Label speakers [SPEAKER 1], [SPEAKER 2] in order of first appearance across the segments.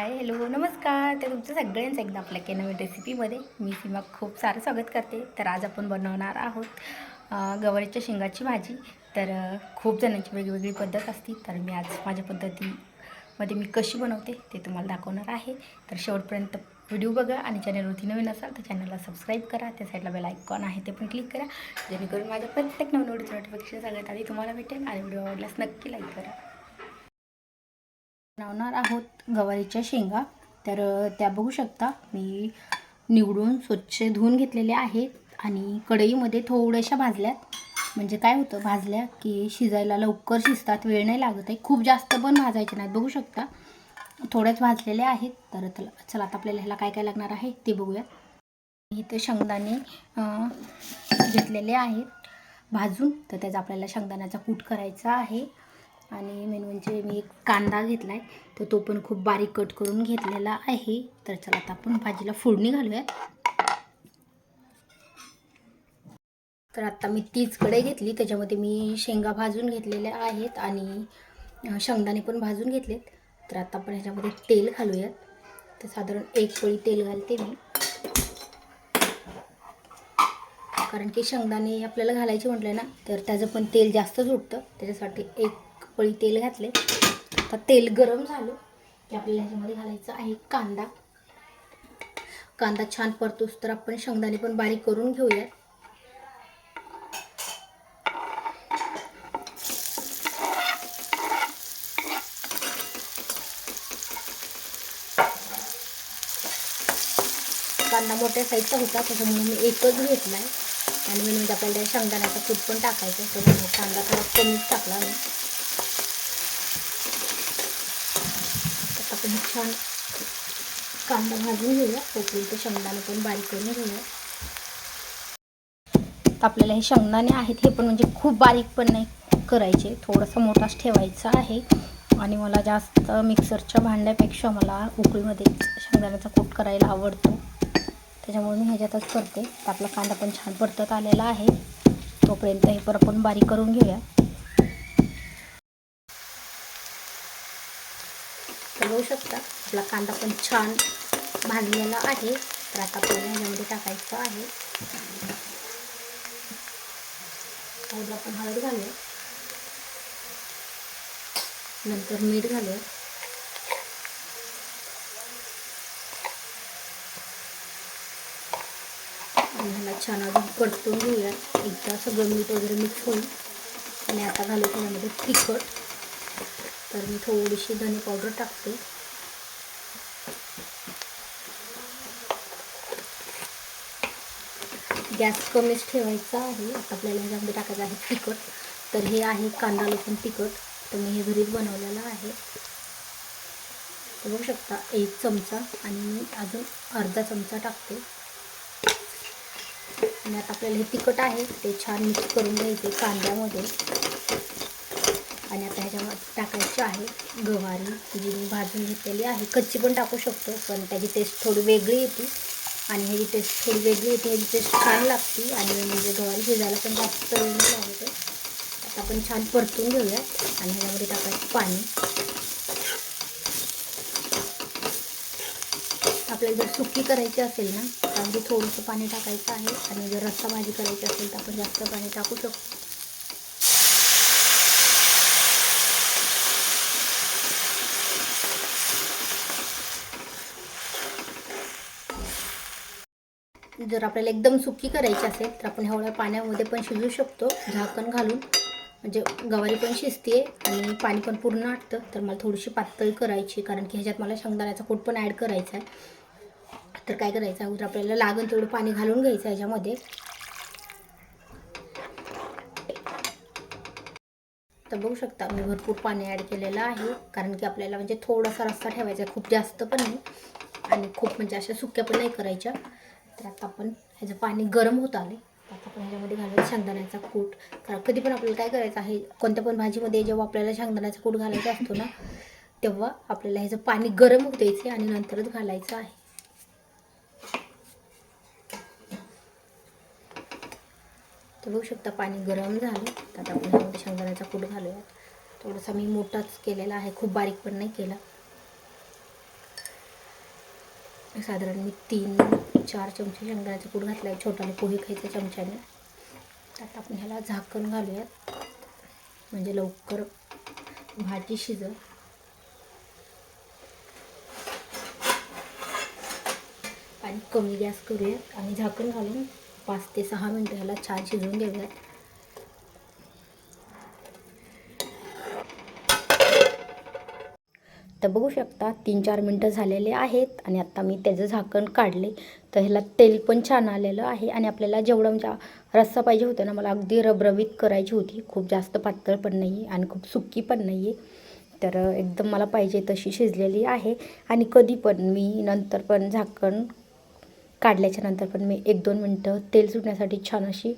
[SPEAKER 1] Hi hello नमस्कार. तर तुमचं सगळ्यांचं एकदा आपल्या के नवीन रेसिपीमध्ये मी सीमा खूप सारं स्वागत करते. तर आज आपण बनवणार आहोत गवळीच्या गवारीच्या शेंगाची भाजी. तर खूप जणांची वेगवेगळी पद्धत असते. तर मी आज माझ्या पद्धतीमध्ये मी कशी बनवते ते तुम्हाला दाखवणार आहे. तर शेवटपर्यंत व्हिडिओ बघा आणि चॅनलवरती नवीन असाल तर चॅनलला सबस्क्राईब करा. त्या साईडला बेल आयकॉन आहे ते पण क्लिक करा. जेणेकरून माझ्या प्रत्येक नवीन व्हिडिओचं नोटिफिकेशन सगळ्यात आधी तुम्हाला भेटेल आणि व्हिडिओ आवडल्यास नक्की लाईक करा. बनवणार आहोत गवारीच्या शेंगा. तर त्या बघू शकता. मी निवडून स्वच्छ धुवून घेतलेल्या आहेत आणि कढईमध्ये थोड्याशा भाजल्यात. म्हणजे काय होतं भाजल्या की शिजायला लवकर शिजतात वेळ नाही लागत आहे. खूप जास्त पण भाजायचे नाहीत बघू शकता. थोड्याच भाजलेल्या आहेत. तर चला चला आता आपल्याला ह्याला काय काय लागणार आहे ते बघूया. इथं शेंगदाणे घेतलेले आहेत. भाजून तर त्याचा आपल्याला शेंगदाण्याचा कूट करायचा आहे. आणि मेन म्हणजे मी एक कांदा घेतला आहे तर तो पण खूप बारीक कट करून घेतलेला आहे. तर चला आता आपण भाजीला फोडणी घालूया तर आता मी तीच कढई घेतली त्याच्यामध्ये मी शेंगा भाजून घेतलेल्या आहेत आणि शेंगदाणे पण भाजून घेतलेत. तर आता आपण ह्याच्यामध्ये तेल घालूयात. तर साधारण एक पोळी तेल घालते मी. कारण की शेंगदाणे आपल्याला घालायचे म्हटलं ना तर त्याचं पण तेल जास्त सुटतं. त्याच्यासाठी एक पळी तेल घातले. आता तेल गरम झालं की आपल्याला ह्याच्यामध्ये घालायचं आहे कांदा. कांदा छान परतोस तर आपण शेंगदाणे पण बारीक करून घेऊया कांदा मोठ्या साईजचा होता त्याच्यामुळे मी एकच घेतला आहे आणि मी म्हणजे आपल्याला शेंगदाण्याचा कूट पण टाकायचं आहे कांदा थोडा कमीच टाकला मी आता आपण हे छान कांदा भाजून घेऊया. तोपर्यंत शेंगदाणे पण बारीक करून घेऊया. तर आपल्याला हे शेंगदाणे आहेत हे पण म्हणजे खूप बारीक पण नाही करायचे. थोडासा मोठाच ठेवायचा आहे. आणि मला जास्त मिक्सरच्या भांड्यापेक्षा मला उकळीमध्ये शेंगदाण्याचा कूट करायला आवडतो. त्याच्यामुळे मी ह्याच्यातच करते. तर आपला कांदा पण छान परतत आलेला आहे. तोपर्यंत हे पण आपण बारीक करून घेऊया. तर बघू शकता. आपला कांदा पण छान भाजलेला आहे. तर आता आपल्याला ह्याच्यामध्ये टाकायचं आहे. हळद आपण हळद घालूया. नंतर मीठ घालूया. आणि ह्याला छान अजून परतून घेऊया. एकदा सगळं मीठ वगैरे मिक्स होईल. आणि आता घालू त्यामध्ये तिखट. तर मी थोडीशी धने पावडर टाकते. गॅस कमीच ठेवायचा आहे. आता आपल्याला ह्याच्यामध्ये टाकायचं आहे तिखट. तर हे आहे कांदा लसूण तिखट. तर मी हे घरीच बनवलेलं आहे. तर बघू शकता एक चमचा आणि मी अजून अर्धा चमचा टाकते. आणि आता आपल्याला हे तिखट आहे ते छान मिक्स करून घ्यायचे कांद्यामध्ये. आणि आता ह्याच्यामध्ये टाकायची आहे गवारी जी मी भाजून घेतलेली आहे. कच्ची पण टाकू शकतो पण त्याची टेस्ट थोडी वेगळी येते. आणि ह्याची टेस्ट थोडी वेगळी येते ह्याची टेस्ट छान लागते. आणि म्हणजे गवारी शिजायला पण जास्त वेळ नाही लागतो आता आपण छान परतून घेऊया आणि ह्याच्यामध्ये टाकायचं पाणी. आपल्याला जर सुकी करायची असेल ना तर अगदी थोडंसं पाणी टाकायचं आहे. आणि जर रस्सा भाजी करायची असेल तर आपण जास्त पाणी टाकू शकतो. जर आपल्याला एकदम सुकी करायची असेल तर आपण एवढ्या पाण्यामध्ये पण शिजू शकतो झाकण घालून. म्हणजे गवारी पण शिजते आणि पाणी पण पूर्ण आटतं. तर मला थोडीशी पातळी करायची कारण की ह्याच्यात मला शेंगदाण्याचा कूट पण ॲड करायचा आहे. तर काय करायचं अगोदर आपल्याला लागेल तेवढं पाणी घालून घ्यायचं ह्याच्यामध्ये. तर बघू शकता मी भरपूर पाणी ॲड केलेलं आहे कारण की आपल्याला म्हणजे थोडासा रस्सा ठेवायचा आहे खूप जास्त पण नाही. आणि खूप म्हणजे अशा सुक्या पण नाही करायच्या. तर आता आपण ह्याचं पाणी गरम होत आले. आता आपण ह्याच्यामध्ये घालायचं शेंगदाण्याचा कूट. कारण कधी पण आपल्याला काय करायचं आहे कोणत्या पण भाजीमध्ये जेव्हा आपल्याला शेंगदाण्याचा कूट घालायचा असतो ना तेव्हा आपल्याला ह्याचं पाणी गरम होऊ द्यायचे आणि नंतरच घालायचं आहे. तर बघू शकता पाणी गरम झालं. तर आता आपण ह्यामध्ये शेंगदाण्याचा कूट घालूयात. थोडासा मी मोठाच केलेला आहे खूप बारीक पण नाही केला. साधारण मी तीन चार चमचे शेंगदाण्याचा कूट घातला आहे छोटाने पोहे खायच्या चमच्याने. आता आपण ह्याला झाकण घालूयात. म्हणजे लवकर भाजी शिजल. आणि कमी गॅस करूयात आणि झाकण घालून पाच ते सहा मिनटं ह्याला छान शिजवून घेऊयात तर बघू शकता तीन चार मिनटं झालेले आहेत आणि आत्ता मी त्याचं झाकण काढले. तर ह्याला तेल पण छान आलेलं आहे आणि आपल्याला जेवढं म्हणजे रस्सा पाहिजे होता ना मला अगदी रबरबीत करायची होती. खूप जास्त पातळ पण नाही आणि खूप सुक्की पण नाही आहे तर एकदम मला पाहिजे तशी शिजलेली आहे. आणि कधी पण मी नंतर पण झाकण काढल्याच्या नंतर पण मी एक दोन मिनटं तेल सुटण्यासाठी छान अशी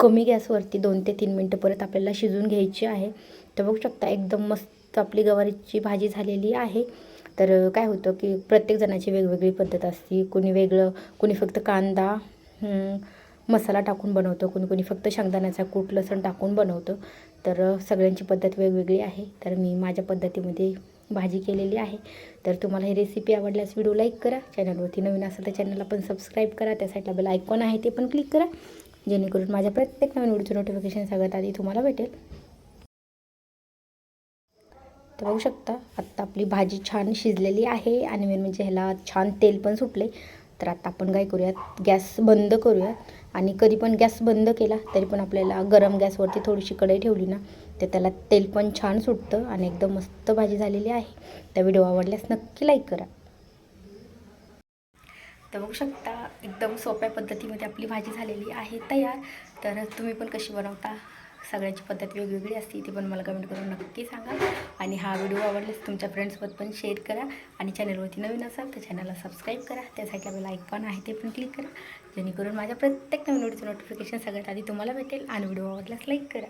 [SPEAKER 1] कमी गॅसवरती दोन ते तीन मिनटं परत आपल्याला शिजून घ्यायची आहे. तर बघू शकता एकदम मस्त तर आपली गवारीची भाजी झालेली आहे. तर काय होतं की प्रत्येक जणाची वेगवेगळी पद्धत असते. कोणी वेगळं कोणी फक्त कांदा मसाला टाकून बनवतं. कोणी कोणी फक्त शेंगदाण्याचा कूट लसण टाकून बनवतं. तर सगळ्यांची पद्धत वेगवेगळी आहे. तर मी माझ्या पद्धतीमध्ये भाजी केलेली आहे. तर तुम्हाला ही रेसिपी आवडल्यास व्हिडिओ लाईक करा. चॅनलवरती नवीन असेल तर चॅनलला पण सबस्क्राईब करा. त्या साईडला बेल आयकॉन आहे ते पण क्लिक करा. जेणेकरून माझ्या प्रत्येक नवीन व्हिडिओचं नोटिफिकेशन सगळ्यात आधी तुम्हाला भेटेल. तर बघू शकता. आत्ता आपली भाजी छान शिजलेली आहे आणि मेन म्हणजे ह्याला छान तेल पण सुटले तर आता आपण काय करूयात? गॅस बंद करूयात. आणि कधी पण गॅस बंद केला तरी पण आपल्याला गरम गॅसवरती थोडीशी कढई ठेवली ना तर त्याला तेल पण छान सुटतं आणि एकदम मस्त भाजी झालेली आहे. त्या व्हिडिओ आवडल्यास नक्की लाईक करा. तर बघू शकता एकदम सोप्या पद्धतीमध्ये आपली भाजी झालेली आहे तयार. तर तुम्ही पण कशी बनवता? सगळ्याची पद्धत वेगवेगळी असते ती पण मला कमेंट करून नक्की सांगा. आणि हा व्हिडिओ आवडल्यास तुमच्या फ्रेंड्ससोबत पण शेअर करा आणि चॅनलवरती नवीन असाल तर चॅनलला सबस्क्राईब करा. त्या साईडला बेल आयकॉन आहे ते पण क्लिक करा. जेणेकरून माझ्या प्रत्येक नवीन व्हिडिओचं नोटिफिकेशन सगळ्यात आधी तुम्हाला भेटेल आणि व्हिडिओ आवडल्यास लाईक करा.